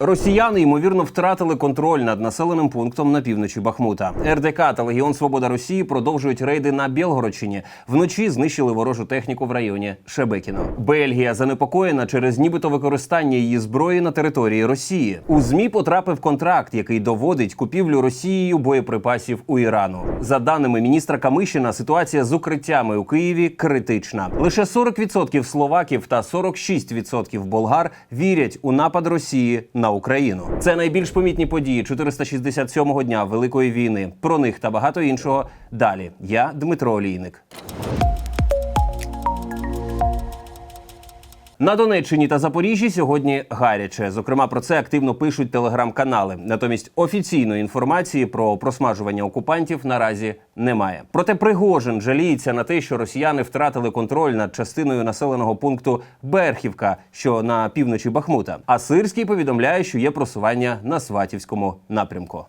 Росіяни ймовірно втратили контроль над населеним пунктом на півночі Бахмута. РДК та Легіон Свобода Росії продовжують рейди на Білгородщині. Вночі знищили ворожу техніку в районі Шебекіно. Бельгія занепокоєна через нібито використання її зброї на території Росії. У змі потрапив контракт, який доводить купівлю Росією боєприпасів у Ірану. За даними міністра Камишина, ситуація з укриттями у Києві критична. Лише 40% словаків та 46% болгар вірять у напад Росії на Україну. Це найбільш помітні події 467-го дня Великої війни. Про них та багато іншого далі. Я Дмитро Олійник. На Донеччині та Запоріжжі сьогодні гаряче. Зокрема, про це активно пишуть телеграм-канали. Натомість офіційної інформації про просмажування окупантів наразі немає. Проте Пригожин жаліється на те, що росіяни втратили контроль над частиною населеного пункту Берхівка, що на півночі Бахмута. А Сирський повідомляє, що є просування на Сватівському напрямку.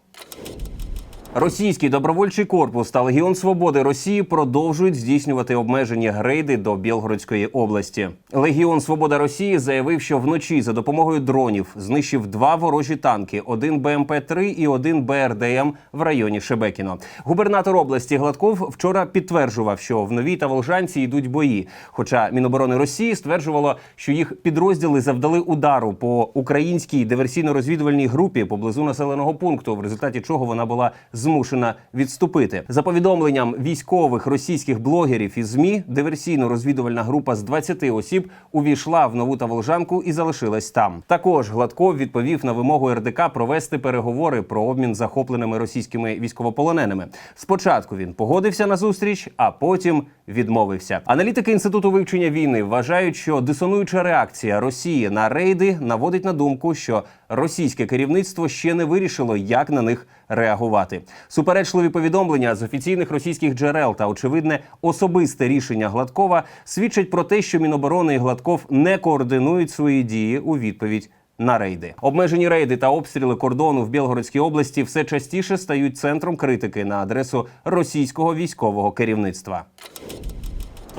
Російський добровольчий корпус та Легіон Свободи Росії продовжують здійснювати обмежені грейди до Білгородської області. Легіон Свобода Росії заявив, що вночі за допомогою дронів знищив два ворожі танки: один БМП-3 і один БРДМ в районі Шебекіно. Губернатор області Гладков вчора підтверджував, що в новій та Волжанці йдуть бої. Хоча Міноборони Росії стверджувало, що їх підрозділи завдали удару по українській диверсійно-розвідувальній групі поблизу населеного пункту, в результаті чого вона була змушена відступити. За повідомленням військових російських блогерів і змі, диверсійно-розвідувальна група з 20 осіб увійшла в нову Таволжанку і залишилась там. Також Гладков відповів на вимогу РДК провести переговори про обмін захопленими російськими військовополоненими. Спочатку він погодився на зустріч, а потім відмовився. Аналітики інституту вивчення війни вважають, що дисонуюча реакція Росії на рейди наводить на думку, що російське керівництво ще не вирішило, як на них реагувати. Суперечливі повідомлення з офіційних російських джерел та очевидне особисте рішення Гладкова свідчать про те, що Міноборони і Гладков не координують свої дії у відповідь. На рейди обмежені рейди та обстріли кордону в Білгородській області все частіше стають центром критики на адресу російського військового керівництва.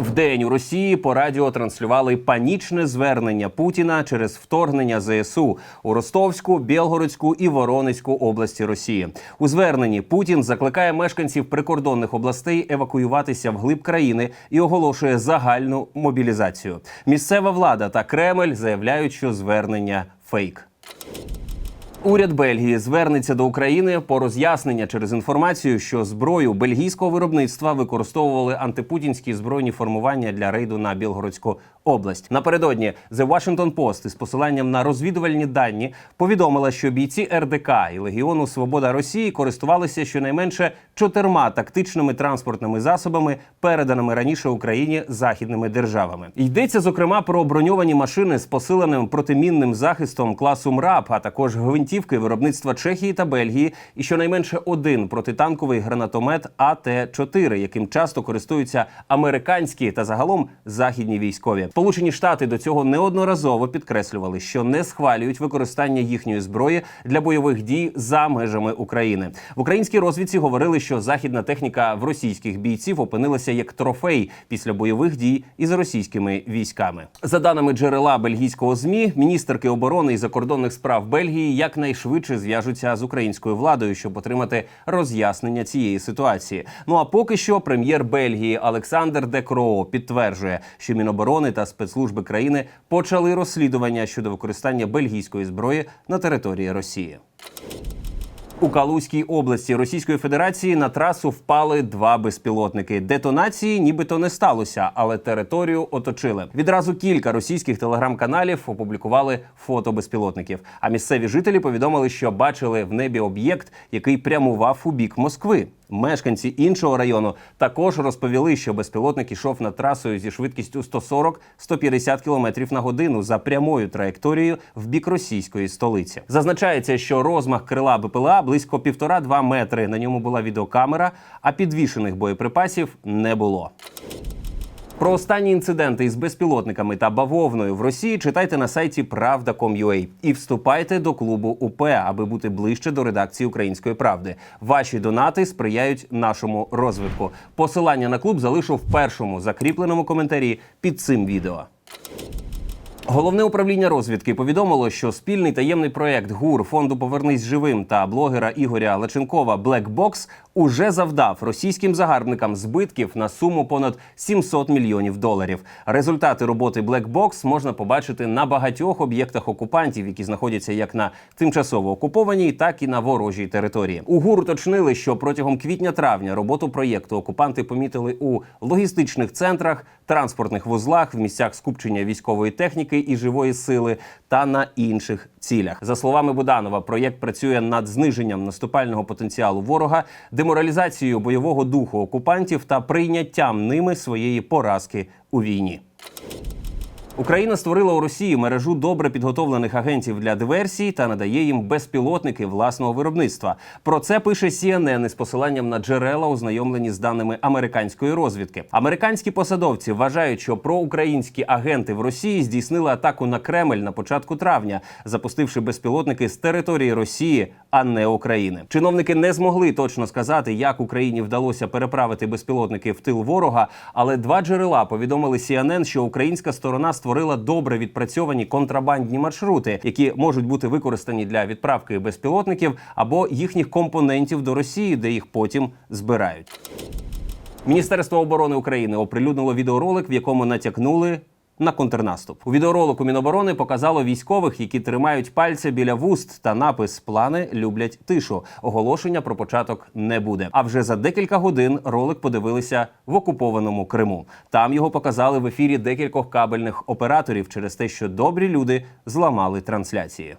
Вдень у Росії по радіо транслювали панічне звернення Путіна через вторгнення ЗСУ у Ростовську, Білгородську і Воронезьку області Росії. У зверненні Путін закликає мешканців прикордонних областей евакуюватися вглиб країни і оголошує загальну мобілізацію. Місцева влада та Кремль заявляють, що звернення фейк. Уряд Бельгії звернеться до України по роз'яснення через інформацію, що зброю бельгійського виробництва використовували антипутінські збройні формування для рейду на Білгородську область. Напередодні The Washington Post із посиланням на розвідувальні дані повідомила, що бійці РДК і Легіону Свобода Росії користувалися щонайменше чотирма тактичними транспортними засобами, переданими раніше Україні західними державами. Йдеться зокрема про броньовані машини з посиленим протимінним захистом класу МРАП, а також гвинтівки виробництва Чехії та Бельгії, і щонайменше один протитанковий гранатомет АТ-4, яким часто користуються американські та загалом західні військові. Сполучені Штати до цього неодноразово підкреслювали, що не схвалюють використання їхньої зброї для бойових дій за межами України. В українській розвідці говорили, що західна техніка в російських бійців опинилася як трофей після бойових дій із російськими військами. За даними джерела бельгійського змі, міністерки оборони і закордонних справ Бельгії якнайшвидше зв'яжуться з українською владою, щоб отримати роз'яснення цієї ситуації. Ну а поки що прем'єр Бельгії Олександр Де Кроо підтверджує, що Міноборони та спецслужби країни почали розслідування щодо використання бельгійської зброї на території Росії. У Калузькій області Російської Федерації на трасу впали два безпілотники. Детонації нібито не сталося, але територію оточили. Відразу кілька російських телеграм-каналів опублікували фото безпілотників. А місцеві жителі повідомили, що бачили в небі об'єкт, який прямував у бік Москви. Мешканці іншого району також розповіли, що безпілотник ішов над трасою зі швидкістю 140-150 км на годину за прямою траєкторією в бік російської столиці. Зазначається, що розмах крила БПЛА близько 1,5-2 метри. На ньому була відеокамера, а підвішених боєприпасів не було. Про останні інциденти із безпілотниками та бавовною в Росії читайте на сайті Правда.com.ua і вступайте до клубу УП, аби бути ближче до редакції Української правди. Ваші донати сприяють нашому розвитку. Посилання на клуб залишу в першому закріпленому коментарі під цим відео. Головне управління розвідки повідомило, що спільний таємний проект ГУР фонду Повернись живим та блогера Ігоря Лаченкова Black Box уже завдав російським загарбникам збитків на суму понад 700 мільйонів доларів. Результати роботи Black Box можна побачити на багатьох об'єктах окупантів, які знаходяться як на тимчасово окупованій, так і на ворожій території. У ГУР уточнили, що протягом квітня-травня роботу проєкту окупанти помітили у логістичних центрах, транспортних вузлах, в місцях скупчення військової техніки і живої сили та на інших цілях. За словами Буданова, проєкт працює над зниженням наступального потенціалу ворога, деморалізацією бойового духу окупантів та прийняттям ними своєї поразки у війні. Україна створила у Росії мережу добре підготовлених агентів для диверсій та надає їм безпілотники власного виробництва. Про це пише CNN із посиланням на джерела, ознайомлені з даними американської розвідки. Американські посадовці вважають, що проукраїнські агенти в Росії здійснили атаку на Кремль на початку травня, запустивши безпілотники з території Росії, а не України. Чиновники не змогли точно сказати, як Україні вдалося переправити безпілотники в тил ворога, але два джерела повідомили CNN, що українська сторона створила добре відпрацьовані контрабандні маршрути, які можуть бути використані для відправки безпілотників або їхніх компонентів до Росії, де їх потім збирають. Міністерство оборони України оприлюднило відеоролик, в якому натякнули. На контрнаступ у відеоролику Міноборони показало військових, які тримають пальця біля вуст та напис Плани люблять тишу. Оголошення про початок не буде. А вже за декілька годин ролик подивилися в окупованому Криму. Там його показали в ефірі декількох кабельних операторів через те, що добрі люди зламали трансляції.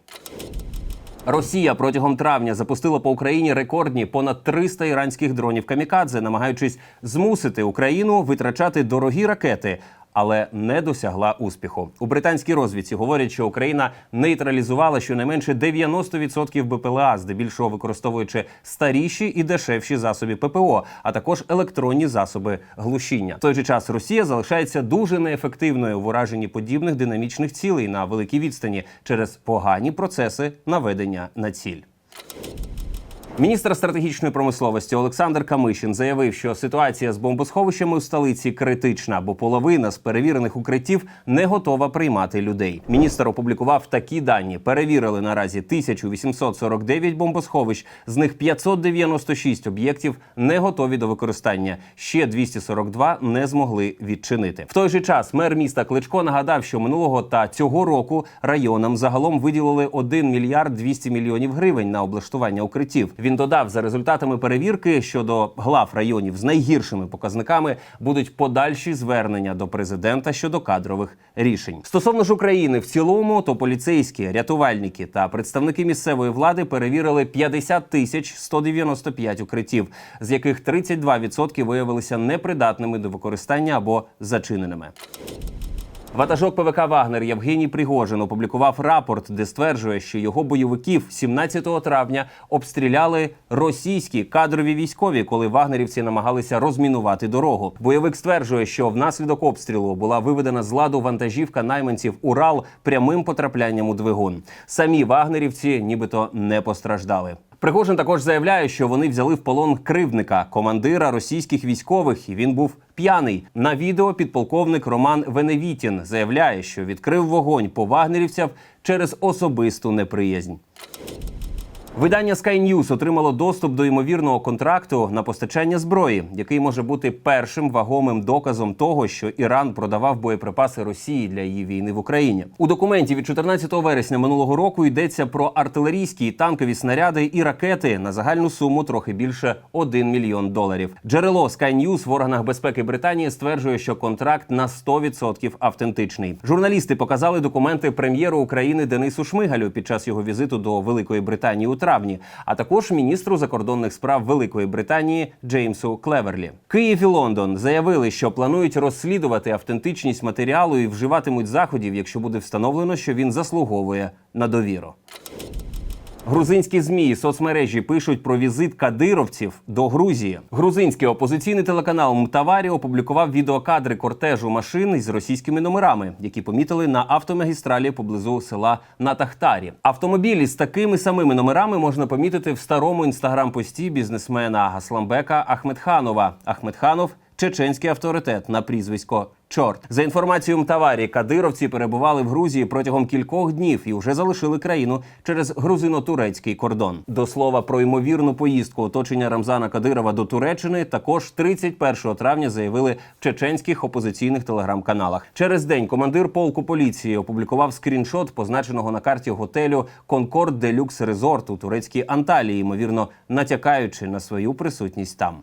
Росія протягом травня запустила по Україні рекордні понад 300 іранських дронів камікадзе, намагаючись змусити Україну витрачати дорогі ракети. Але не досягла успіху. У британській розвідці говорять, що Україна нейтралізувала щонайменше 90% БПЛА, здебільшого використовуючи старіші і дешевші засоби ППО, а також електронні засоби глушіння. В той же час Росія залишається дуже неефективною в ураженні подібних динамічних цілей на великій відстані через погані процеси наведення на ціль. Міністр стратегічної промисловості Олександр Камишин заявив, що ситуація з бомбосховищами у столиці критична, бо половина з перевірених укриттів не готова приймати людей. Міністр опублікував такі дані: перевірили наразі 1849 бомбосховищ, з них 596 об'єктів не готові до використання. Ще 242 не змогли відчинити. В той же час мер міста Кличко нагадав, що минулого та цього року районам загалом виділили 1 мільярд 200 мільйонів гривень на облаштування укриттів. Він додав за результатами перевірки щодо глав районів з найгіршими показниками будуть подальші звернення до президента щодо кадрових рішень. Стосовно ж України в цілому, то поліцейські, рятувальники та представники місцевої влади перевірили 50 тисяч 195 укриттів, з яких 32% виявилися непридатними до використання або зачиненими. Ватажок ПВК Вагнер Євгеній Пригожин опублікував рапорт, де стверджує, що його бойовиків 17 травня обстріляли російські кадрові військові, коли вагнерівці намагалися розмінувати дорогу. Бойовик стверджує, що внаслідок обстрілу була виведена з ладу вантажівка найманців Урал прямим потраплянням у двигун. Самі вагнерівці, нібито, не постраждали. Пригожин також заявляє, що вони взяли в полон кривника, командира російських військових, і він був п'яний. На відео підполковник Роман Веневітін заявляє, що відкрив вогонь по вагнерівцях через особисту неприязнь. Видання Sky News отримало доступ до ймовірного контракту на постачання зброї, який може бути першим вагомим доказом того, що Іран продавав боєприпаси Росії для її війни в Україні. У документі від 14 вересня минулого року йдеться про артилерійські і танкові снаряди і ракети на загальну суму трохи більше 1 мільйон доларів. Джерело Sky News в органах безпеки Британії стверджує, що контракт на 100% автентичний. Журналісти показали документи прем'єру України Денису Шмигалю під час його візиту до Великої Британії у травні, а також міністру закордонних справ Великої Британії Джеймсу Клеверлі. Київ і Лондон заявили, що планують розслідувати автентичність матеріалу і вживатимуть заходів, якщо буде встановлено, що він заслуговує на довіру. Грузинські змі і соцмережі пишуть про візит кадировців до Грузії. Грузинський опозиційний телеканал Мтаварі опублікував відеокадри кортежу машин із російськими номерами, які помітили на автомагістралі поблизу села Натахтарі. Автомобілі з такими самими номерами можна помітити в старому інстаграм-пості бізнесмена Гасламбека Ахмедханова. Ахмедханов чеченський авторитет на прізвисько чорт. За інформацією Мтаварі, кадировці перебували в Грузії протягом кількох днів і вже залишили країну через грузино-турецький кордон. До слова про ймовірну поїздку оточення Рамзана Кадирова до Туреччини також 31 травня заявили в чеченських опозиційних телеграм-каналах. Через день командир полку поліції опублікував скріншот позначеного на карті готелю Конкорд Делюкс Резорт у турецькій Анталії, ймовірно натякаючи на свою присутність там.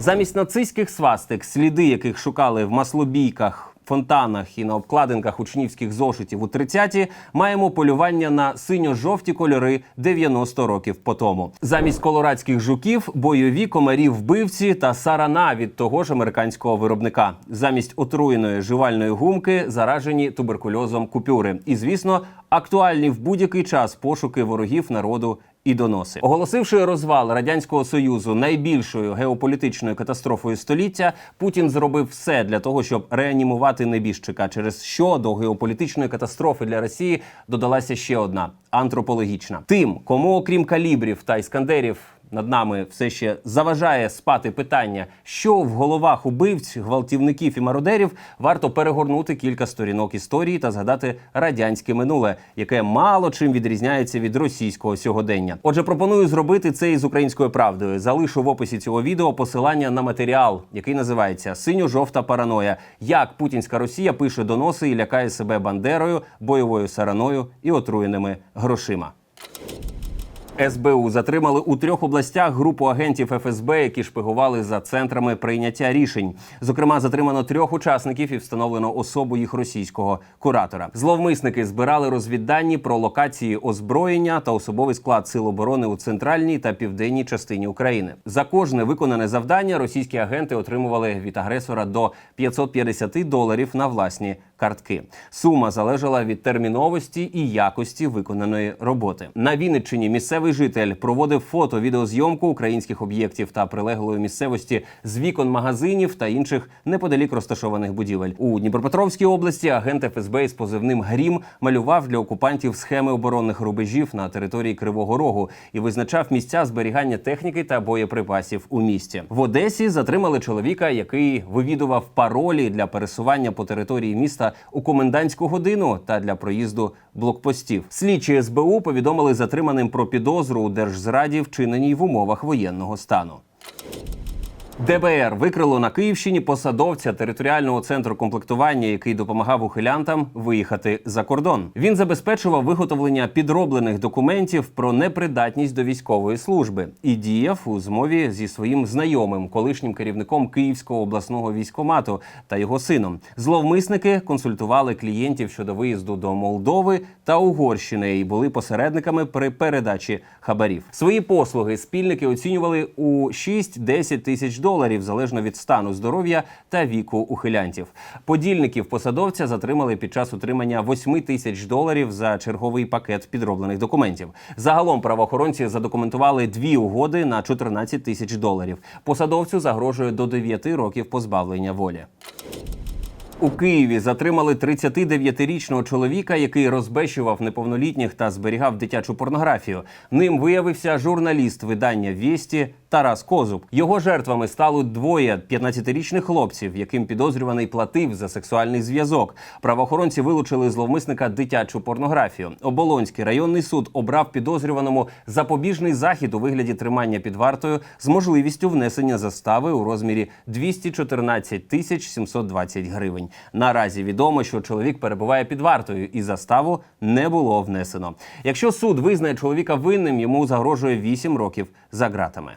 Замість нацистських свастик, сліди яких шукали в маслобійках, фонтанах і на обкладинках учнівських зошитів у 30-ті, маємо полювання на синьо-жовті кольори 90 років по тому. Замість колорадських жуків бойові комарі вбивці та сарана від того ж американського виробника. Замість отруєної жувальної гумки заражені туберкульозом купюри. І звісно, актуальні в будь-який час пошуки ворогів народу і доноси, оголосивши розвал радянського союзу найбільшою геополітичною катастрофою століття, Путін зробив все для того, щоб реанімувати небіжчика, через що до геополітичної катастрофи для Росії додалася ще одна антропологічна. Тим, кому окрім калібрів та іскандерів. Над нами все ще заважає спати питання, що в головах убивць, гвалтівників і мародерів варто перегорнути кілька сторінок історії та згадати радянське минуле, яке мало чим відрізняється від російського сьогодення. Отже, пропоную зробити це із українською правдою. Залишу в описі цього відео посилання на матеріал, який називається Синьо-жовта параноя. Як путінська Росія пише доноси і лякає себе бандерою, бойовою сараною і отруєними грошима. СБУ затримали у трьох областях групу агентів ФСБ, які шпигували за центрами прийняття рішень. Зокрема, затримано трьох учасників і встановлено особу їх російського куратора. Зловмисники збирали розвіддані про локації озброєння та особовий склад сил оборони у центральній та південній частині України. За кожне виконане завдання російські агенти отримували від агресора до 550 доларів на власні картки. Сума залежала від терміновості і якості виконаної роботи. На Вінниччині місцевий житель проводив фото відеозйомку українських об'єктів та прилеглої місцевості з вікон магазинів та інших неподалік розташованих будівель. У Дніпропетровській області агент ФСБ із позивним Грім малював для окупантів схеми оборонних рубежів на території Кривого Рогу і визначав місця зберігання техніки та боєприпасів у місті. В Одесі затримали чоловіка, який вивідував паролі для пересування по території міста у комендантську годину та для проїзду блокпостів. Слідчі СБУ повідомили затриманим про підозру у держзраді, вчиненій в умовах воєнного стану. ДБР викрило на Київщині посадовця територіального центру комплектування, який допомагав ухилянтам виїхати за кордон. Він забезпечував виготовлення підроблених документів про непридатність до військової служби і діяв у змові зі своїм знайомим, колишнім керівником Київського обласного військомату та його сином. Зловмисники консультували клієнтів щодо виїзду до Молдови та Угорщини і були посередниками при передачі хабарів. Свої послуги спільники оцінювали у 6-10 тисяч доларів залежно від стану здоров'я та віку ухилянтів. Подільників посадовця затримали під час утримання 8 тисяч доларів за черговий пакет підроблених документів. Загалом правоохоронці задокументували дві угоди на 14 тисяч доларів. Посадовцю загрожує до 9 років позбавлення волі. У Києві затримали 39-річного чоловіка, який розбещував неповнолітніх та зберігав дитячу порнографію. Ним виявився журналіст видання Вєсті Тарас Козуб. Його жертвами стали двоє 15-річних хлопців, яким підозрюваний платив за сексуальний зв'язок. Правоохоронці вилучили зловмисника дитячу порнографію. Оболонський районний суд обрав підозрюваному запобіжний захід у вигляді тримання під вартою з можливістю внесення застави у розмірі 214 тисяч 720 гривень. Наразі відомо, що чоловік перебуває під вартою, і заставу не було внесено. Якщо суд визнає чоловіка винним, йому загрожує 8 років за ґратами.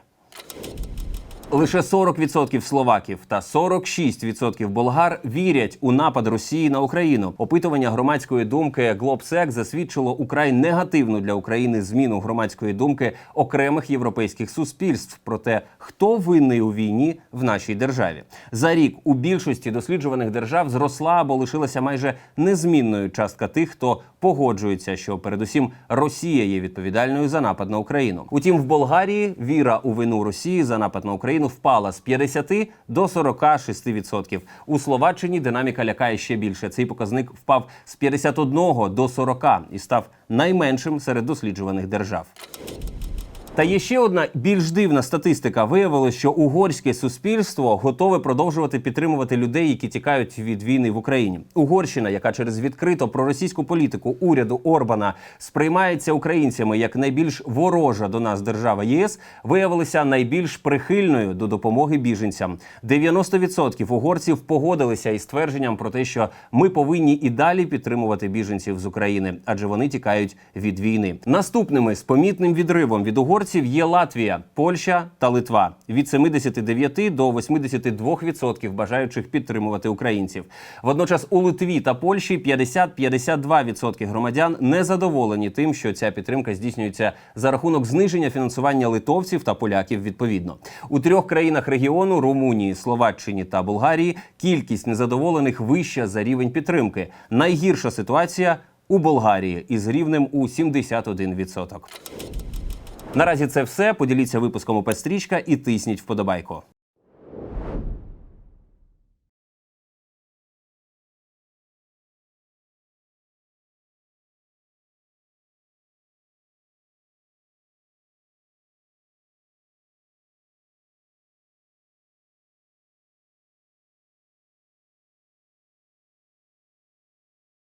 Лише 40% словаків та 46% болгар вірять у напад Росії на Україну. Опитування громадської думки Globsec засвідчило украй негативну для України зміну громадської думки окремих європейських суспільств про те, хто винний у війні в нашій державі. За рік у більшості досліджуваних держав зросла або лишилася майже незмінною частка тих, хто погоджується, що передусім Росія є відповідальною за напад на Україну. Утім, в Болгарії віра у вину Росії за напад на Україну впала з 50 до 46%. У Словаччині динаміка лякає ще більше. Цей показник впав з 51 до 40 і став найменшим серед досліджуваних держав. Та є ще одна більш дивна статистика. Виявилось, що угорське суспільство готове продовжувати підтримувати людей, які тікають від війни в Україні. Угорщина, яка через відкрито проросійську політику уряду Орбана сприймається українцями як найбільш ворожа до нас держава ЄС, виявилася найбільш прихильною до допомоги біженцям. 90% угорців погодилися із твердженням про те, що ми повинні і далі підтримувати біженців з України, адже вони тікають від війни. Наступними з помітним відривом від угорців є Латвія, Польща та Литва від 79 до 82% бажаючих підтримувати українців. Водночас у Литві та Польщі 50-52% громадян не задоволені тим, що ця підтримка здійснюється за рахунок зниження фінансування литовців та поляків. Відповідно у трьох країнах регіону Румунії, Словаччині та Болгарії кількість незадоволених вища за рівень підтримки. Найгірша ситуація у Болгарії із рівнем у 71%. Наразі це все. Поділіться випуском у Пестрічка і тисніть вподобайку.